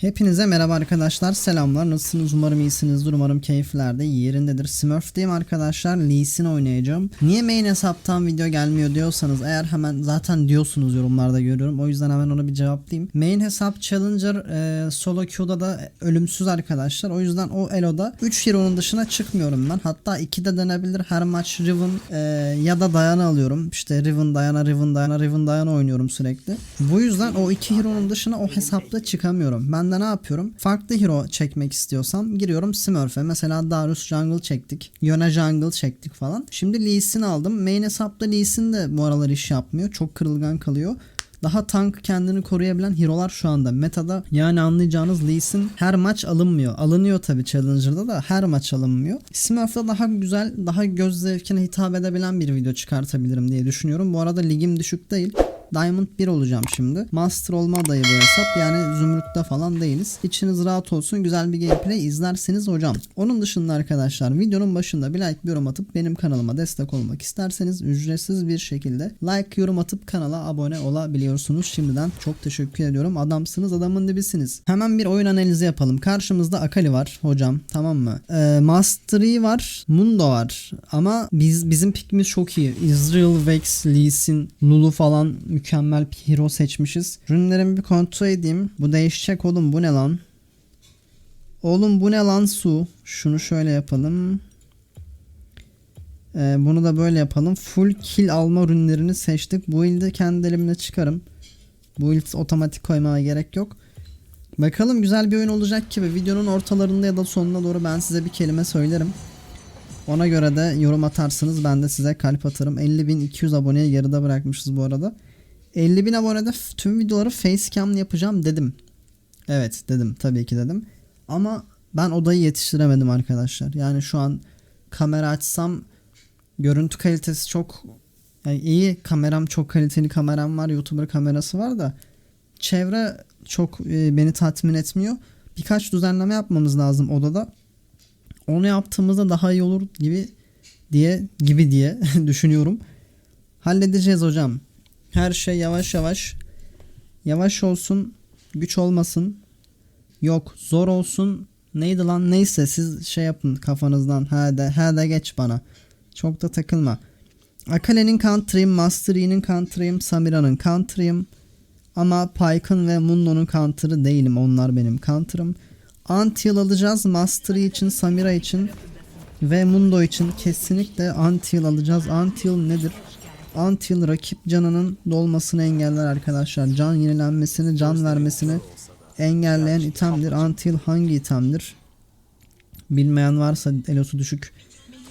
Hepinize merhaba arkadaşlar. Selamlar. Nasılsınız? Umarım iyisinizdir. Umarım keyifler de yerindedir. Smurf'teyim arkadaşlar. Lee Sin oynayacağım. Niye main hesaptan video gelmiyor diyorsanız eğer hemen zaten diyorsunuz yorumlarda görüyorum. O yüzden hemen ona bir cevaplayayım. Main hesap Challenger e, solo queue'da da ölümsüz arkadaşlar. O yüzden o eloda 3 hero'nun dışına çıkmıyorum ben. Hatta 2 de denebilir. Her maç Riven e, ya da Diana alıyorum. İşte Riven, Diana, Riven, Diana, Riven, Diana oynuyorum sürekli. Bu yüzden o iki hero'nun dışına o hesapta çıkamıyorum. Ben de ne yapıyorum? Farklı hero çekmek istiyorsam giriyorum Smurf'e. Mesela Darius Jungle çektik. Yone Jungle çektik falan. Şimdi Lee Sin aldım. Main hesapta Lee Sin de bu aralar iş yapmıyor. Çok kırılgan kalıyor. Daha tank kendini koruyabilen hero'lar şu anda metada. Yani anlayacağınız Lee Sin her maç alınmıyor. Alınıyor tabi Challenger'da da her maç alınmıyor. Smurf'da daha güzel, daha göz zevkine hitap edebilen bir video çıkartabilirim diye düşünüyorum. Bu arada ligim düşük değil. Diamond 1 olacağım şimdi. Master olma adayı bu hesap. Yani zümrütte falan değiliz. İçiniz rahat olsun. Güzel bir gameplay izlersiniz hocam. Onun dışında arkadaşlar videonun başında bir like bir yorum atıp benim kanalıma destek olmak isterseniz ücretsiz bir şekilde like yorum atıp kanala abone olabiliyorsunuz. Şimdiden çok teşekkür ediyorum. Adamsınız adamın dibisiniz. Hemen bir oyun analizi yapalım. Karşımızda Akali var hocam tamam mı? Ee, Mastery var. Mundo var. Ama biz bizim pikimiz çok iyi. Israel, Vex, Lee Sin, Lulu falan mükemmel bir hero seçmişiz. Ürünlerimi bir kontrol edeyim. Bu değişecek oğlum bu ne lan? Oğlum bu ne lan su? Şunu şöyle yapalım. Ee, bunu da böyle yapalım. Full kill alma ürünlerini seçtik. Bu ilde kendi elimle çıkarım. Bu ild otomatik koymaya gerek yok. Bakalım güzel bir oyun olacak gibi. Videonun ortalarında ya da sonuna doğru ben size bir kelime söylerim. Ona göre de yorum atarsınız. Ben de size kalp atarım. 50.200 aboneye yarıda bırakmışız bu arada. 50.000 abonede f- tüm videoları facecam yapacağım dedim. Evet dedim. Tabii ki dedim. Ama ben odayı yetiştiremedim arkadaşlar. Yani şu an kamera açsam görüntü kalitesi çok yani iyi kameram çok kaliteli kameram var. YouTuber kamerası var da çevre çok e, beni tatmin etmiyor. Birkaç düzenleme yapmamız lazım odada. Onu yaptığımızda daha iyi olur gibi diye gibi diye düşünüyorum. Halledeceğiz hocam. Her şey yavaş yavaş. Yavaş olsun, güç olmasın. Yok, zor olsun. Neydi lan? Neyse siz şey yapın kafanızdan. Ha de, ha de geç bana. Çok da takılma. Akale'nin counter'ıyım, Master Yi'nin counter'ıyım, Samira'nın counter'ıyım. Ama Pyke'ın ve Mundo'nun counter'ı değilim. Onlar benim counter'ım. Antil alacağız. Master için, Samira için ve Mundo için kesinlikle Antil alacağız. Antil nedir? Antil rakip canının dolmasını engeller arkadaşlar. Can yenilenmesini, can vermesini engelleyen itemdir. Antil hangi itemdir? Bilmeyen varsa elosu düşük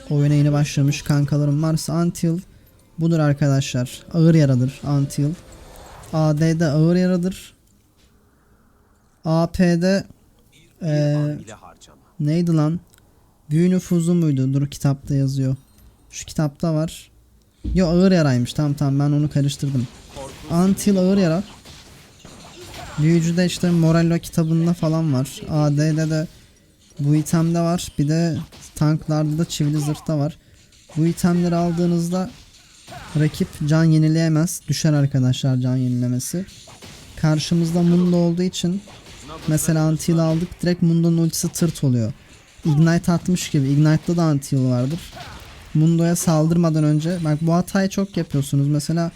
oyuna yeni başlamış kankalarım varsa Antil budur arkadaşlar. Ağır yaradır Antil. AD'de ağır yaradır. AP'de harcama. Neydi lan? Büyü nüfuzu muydu? Dur kitapta yazıyor. Şu kitapta var. Yo ağır yaraymış. Tamam tamam ben onu karıştırdım. Antil ağır yara. Büyücüde işte Morello kitabında falan var. AD'de de bu itemde var. Bir de tanklarda da çivili zırhta var. Bu itemleri aldığınızda rakip can yenileyemez. Düşer arkadaşlar can yenilemesi. Karşımızda Mundo olduğu için Mesela Antil aldık direkt Mundo'nun ultisi tırt oluyor. Ignite atmış gibi. Ignite'da da Antil vardır. Mundo'ya saldırmadan önce bak bu hatayı çok yapıyorsunuz. Mesela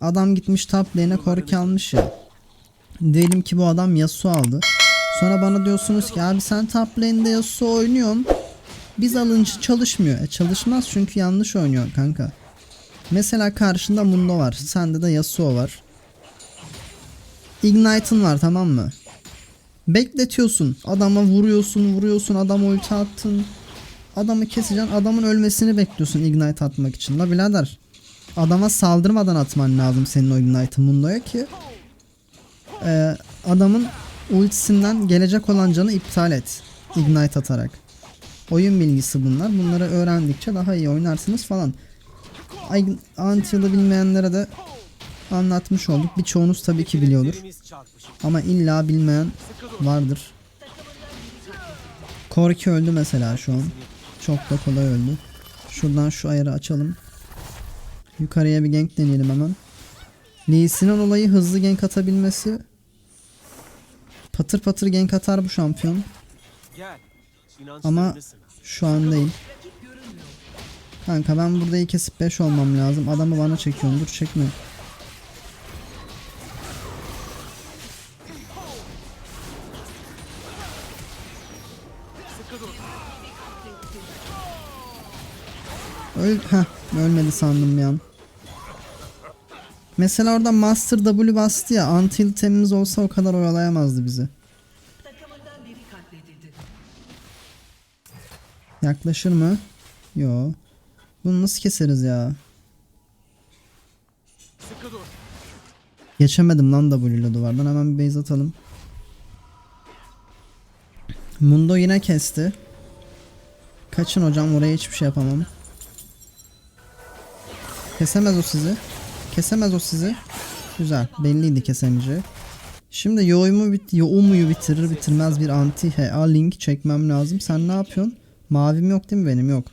adam gitmiş top lane'e korki almış ya. Diyelim ki bu adam Yasuo aldı. Sonra bana diyorsunuz ki abi sen top lane'de Yasuo oynuyorsun. Biz alınca çalışmıyor. E çalışmaz çünkü yanlış oynuyor kanka. Mesela karşında Mundo var. Sende de Yasuo var. Ignite'ın var tamam mı? Bekletiyorsun. Adama vuruyorsun, vuruyorsun. Adama ulti attın. Adamı keseceksin. Adamın ölmesini bekliyorsun Ignite atmak için. La birader. Adama saldırmadan atman lazım senin o Ignite'ı Mundo'ya ki e, adamın ultisinden gelecek olan canı iptal et. Ignite atarak. Oyun bilgisi bunlar. Bunları öğrendikçe daha iyi oynarsınız falan. Antil'ı bilmeyenlere de anlatmış olduk. Birçoğunuz tabii ki biliyordur. Ama illa bilmeyen vardır. Korki öldü mesela şu an. Çok da kolay öldü. Şuradan şu ayarı açalım. Yukarıya bir gank deneyelim hemen. Lee Sin'in olayı hızlı gank atabilmesi Patır patır gank atar bu şampiyon. Ama şu an değil. Kanka ben burada iyi kesip 5 olmam lazım. Adamı bana çekiyorsun. Dur çekme. Öl Heh, ölmedi sandım bir. Mesela orada Master W bastı ya. Until temimiz olsa o kadar oyalayamazdı bizi. Yaklaşır mı? Yo. Bunu nasıl keseriz ya? Geçemedim lan W ile duvardan. Hemen bir base atalım. Mundo yine kesti. Kaçın hocam oraya hiçbir şey yapamam. Kesemez o sizi. Kesemez o sizi. Güzel. Belliydi kesemeyeceği. Şimdi Yo'umu bit Yo'umuyu bitirir bitirmez bir anti HA link çekmem lazım. Sen ne yapıyorsun? Mavim yok değil mi benim? Yok.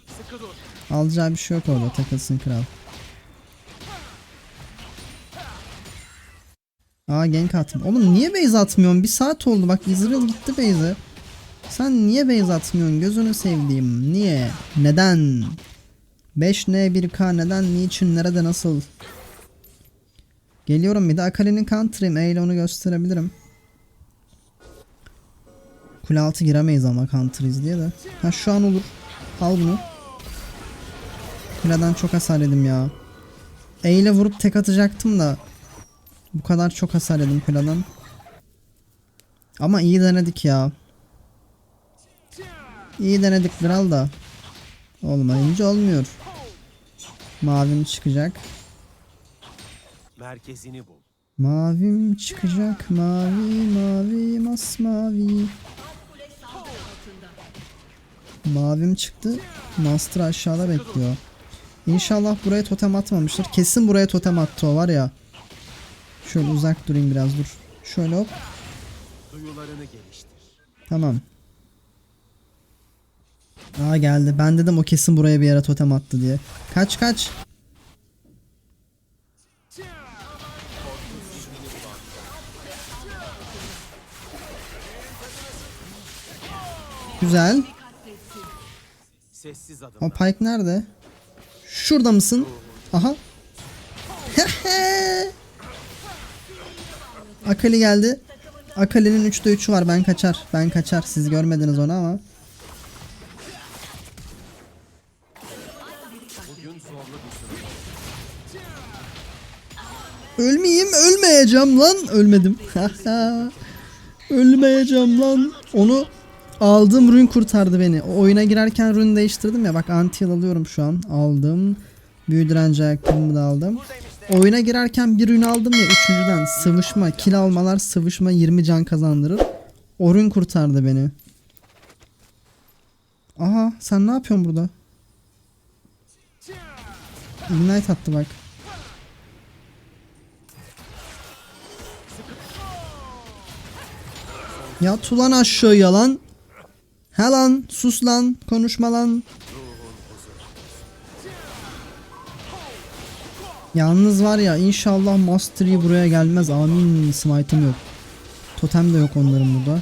Alacağı bir şey yok orada takılsın kral. Aa gank attım. Oğlum niye base atmıyorsun? Bir saat oldu bak Israel gitti base'e. Sen niye base atmıyorsun? Gözünü sevdiğim. Niye? Neden? 5N 1K neden? Niçin? Nerede? Nasıl? Geliyorum bir de Akali'nin counter'ıyım. E ile onu gösterebilirim. Kule altı giremeyiz ama counter'ız diye de. Ha şu an olur. Al bunu. Kuleden çok hasar yedim ya. E ile vurup tek atacaktım da. Bu kadar çok hasar yedim kuleden. Ama iyi denedik ya. İyi denedik kral da. Olmayınca olmuyor. Mavim çıkacak. Merkezini bul. Mavim çıkacak mavi mavi masmavi. Mavim çıktı. Master aşağıda bekliyor. İnşallah buraya totem atmamıştır. Kesin buraya totem attı o var ya. Şöyle uzak durayım biraz dur. Şöyle hop. Tamam. Aa geldi. Ben dedim o kesin buraya bir yere totem attı diye. Kaç kaç. Güzel. O Pike nerede? Şurada mısın? Aha. Akali geldi. Akali'nin 3'te 3'ü var. Ben kaçar. Ben kaçar. Siz görmediniz onu ama. Ölmeyeyim. Ölmeyeceğim lan. Ölmedim. Ölmeyeceğim lan. Onu aldığım rün kurtardı beni. O oyuna girerken rün değiştirdim ya. Bak anti alıyorum şu an. Aldım. Büyü direnci ayakkabımı da aldım. Oyuna girerken bir ürün aldım ya üçüncüden sıvışma, kill almalar sıvışma 20 can kazandırır. O ürün kurtardı beni. Aha sen ne yapıyorsun burada? Ignite attı bak. Ya tulan aşağıya lan. He lan sus lan konuşma lan. Yalnız var ya inşallah Mastery buraya gelmez. Amin. Smite'ım yok. Totem de yok onların burada.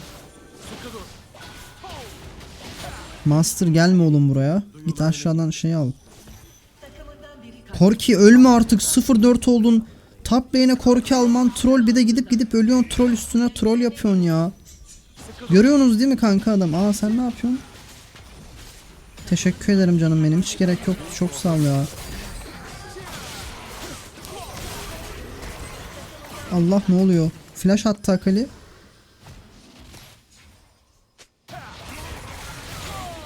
Master gelme oğlum buraya. Git aşağıdan şey al. Korki ölme artık 0-4 oldun. Top lane'e Korki alman troll bir de gidip gidip ölüyorsun troll üstüne troll yapıyorsun ya. Görüyorsunuz değil mi kanka adam? Aa sen ne yapıyorsun? Teşekkür ederim canım benim. Hiç gerek yok. Çok sağ ol ya. Allah ne oluyor? Flash attı Akali.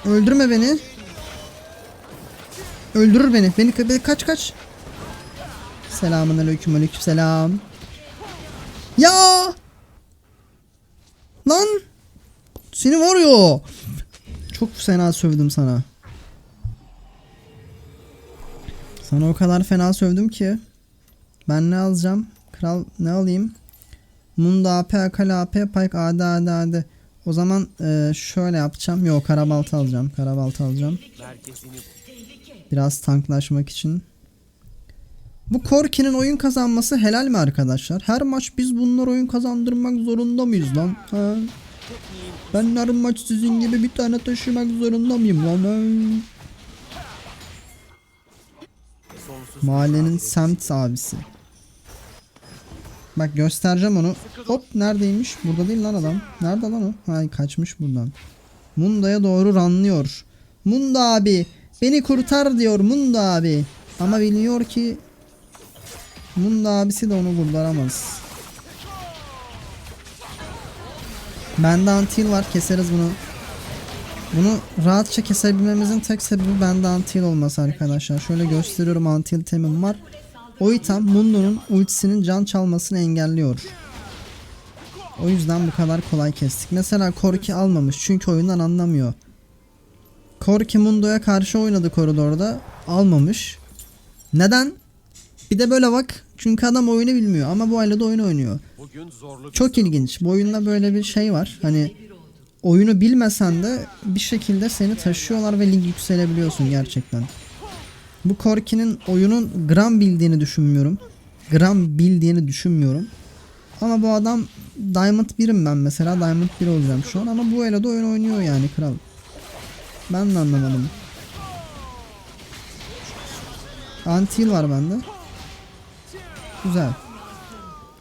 Öldürme beni. Öldürür beni. Beni, beni kaç kaç. Selamun aleyküm aleyküm selam. Ya! Lan! Seni var ya. Çok fena sövdüm sana. Sana o kadar fena sövdüm ki. Ben ne alacağım? Kral ne alayım? Munda AP, Akali AP, Pike AD AD AD. O zaman e, şöyle yapacağım. Yok karabalta alacağım. Karabalta alacağım. Biraz tanklaşmak için. Bu Korki'nin oyun kazanması helal mi arkadaşlar? Her maç biz bunlar oyun kazandırmak zorunda mıyız lan? Ha? Ben her maç sizin gibi bir tane taşımak zorunda mıyım lan? Mahallenin semt abisi. Bak göstereceğim onu. Hop neredeymiş? Burada değil lan adam. Nerede lan o? Hay kaçmış buradan. Munda'ya doğru ranlıyor. Munda abi beni kurtar diyor Munda abi. Ama biliyor ki Munda abisi de onu kurtaramaz. Bende antil var keseriz bunu. Bunu rahatça kesebilmemizin tek sebebi bende antil olması arkadaşlar. Şöyle gösteriyorum antil temim var. O item Mundo'nun ultisinin can çalmasını engelliyor. O yüzden bu kadar kolay kestik. Mesela Korki almamış çünkü oyundan anlamıyor. Korki Mundo'ya karşı oynadı koridorda. Almamış. Neden? Bir de böyle bak. Çünkü adam oyunu bilmiyor ama bu ailede oyun oynuyor. Çok ilginç. Bu oyunda böyle bir şey var. Hani oyunu bilmesen de bir şekilde seni taşıyorlar ve lig yükselebiliyorsun gerçekten. Bu Korki'nin oyunun gram bildiğini düşünmüyorum. Gram bildiğini düşünmüyorum. Ama bu adam Diamond 1'im ben mesela. Diamond 1 olacağım şu an ama bu de oyun oynuyor yani kral. Ben de anlamadım. Antil var bende. Güzel.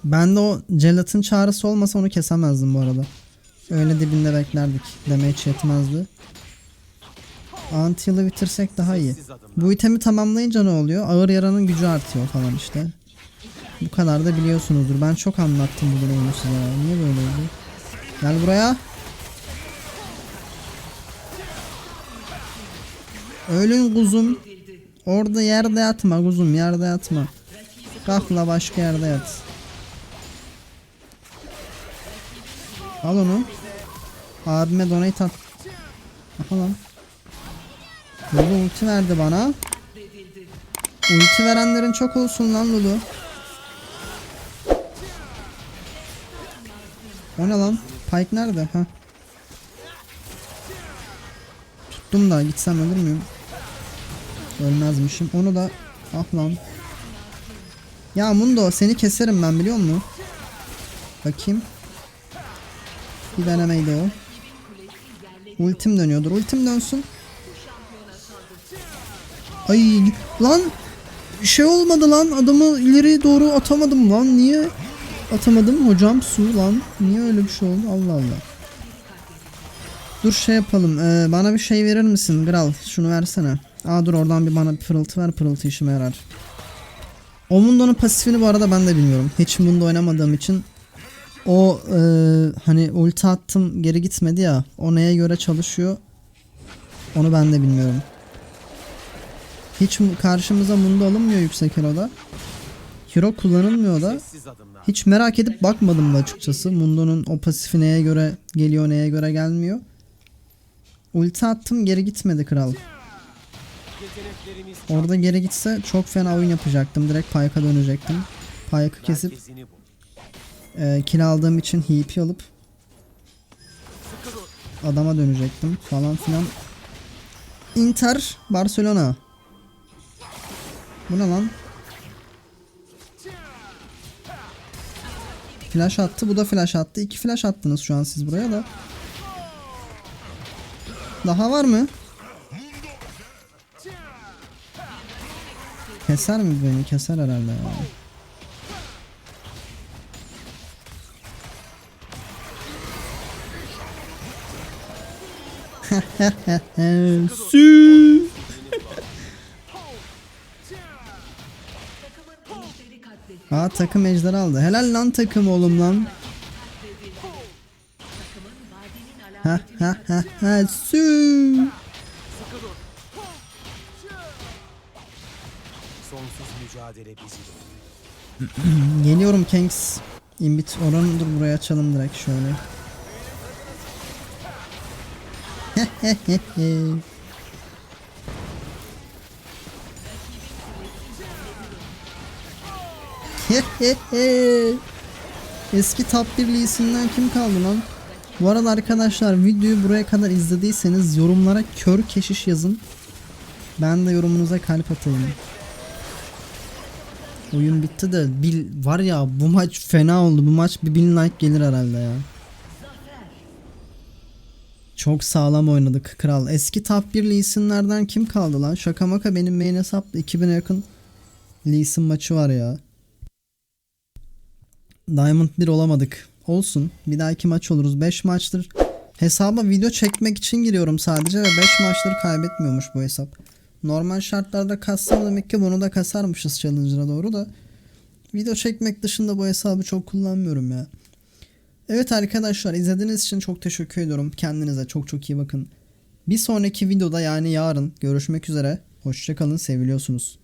Bende o gelatin çağrısı olmasa onu kesemezdim bu arada. Öyle dibinde beklerdik. Damage yetmezdi. Antil'i bitirsek daha iyi. Bu itemi tamamlayınca ne oluyor? Ağır yaranın gücü artıyor falan işte. Bu kadar da biliyorsunuzdur. Ben çok anlattım bugün oyunu size. Niye böyle oldu? Gel buraya. Ölün kuzum. Orada yerde yatma kuzum yerde yatma. Kalk la başka yerde yat. Al onu. Abime donate at. Aha lan. Lulu ulti verdi bana. Ulti verenlerin çok olsun lan Lulu. O ne lan? Pike nerede? Ha. Tuttum da gitsem ölür müyüm? Ölmezmişim. Onu da ah lan. Ya Mundo seni keserim ben biliyor musun? Bakayım. Bir denemeydi o. Ultim dönüyordur. Ultim dönsün. Ay lan! Şey olmadı lan. Adamı ileri doğru atamadım lan. Niye atamadım? Hocam su lan. Niye öyle bir şey oldu? Allah Allah. Dur şey yapalım. Ee, bana bir şey verir misin Gral şunu versene. Aa dur oradan bir bana bir pırıltı ver. Pırıltı işime yarar o Mundo'nun pasifini bu arada ben de bilmiyorum hiç Mundo oynamadığım için o e, hani ulti attım geri gitmedi ya o neye göre çalışıyor onu ben de bilmiyorum hiç karşımıza Mundo alınmıyor yüksek eloda. Hero kullanılmıyor da. Hiç merak edip bakmadım da açıkçası. Mundo'nun o pasifi neye göre geliyor neye göre gelmiyor. Ulti attım geri gitmedi kral. Orada geri gitse çok fena oyun yapacaktım. Direkt Pyke'a dönecektim. Pyke'ı kesip e, kill aldığım için HP alıp adama dönecektim falan filan. Inter Barcelona. Bu ne lan? Flash attı, bu da flash attı. İki flash attınız şu an siz buraya da. Daha var mı? Keser mi beni? Keser herhalde ya. Sü. Aa takım ejder aldı. Helal lan takım oğlum lan. Ha ha ha ha Sonsuz mücadele bizi. Geliyorum Kanks. Imbit oranı buraya açalım direkt şöyle. Eski top 1 iyisinden kim kaldı lan? Bu arada arkadaşlar videoyu buraya kadar izlediyseniz yorumlara kör keşiş yazın. Ben de yorumunuza kalp atayım. Oyun bitti de bil, var ya bu maç fena oldu. Bu maç bir bin like gelir herhalde ya. Çok sağlam oynadık kral. Eski top 1 Lee Sin'lerden kim kaldı lan? Şaka maka benim main hesapta 2000'e yakın Lee Sin maçı var ya. Diamond 1 olamadık. Olsun. Bir dahaki maç oluruz. 5 maçtır hesaba video çekmek için giriyorum sadece ve 5 maçları kaybetmiyormuş bu hesap. Normal şartlarda kassam demek ki bunu da kasarmışız Challenger'a doğru da. Video çekmek dışında bu hesabı çok kullanmıyorum ya. Evet arkadaşlar izlediğiniz için çok teşekkür ediyorum. Kendinize çok çok iyi bakın. Bir sonraki videoda yani yarın görüşmek üzere. Hoşçakalın seviliyorsunuz.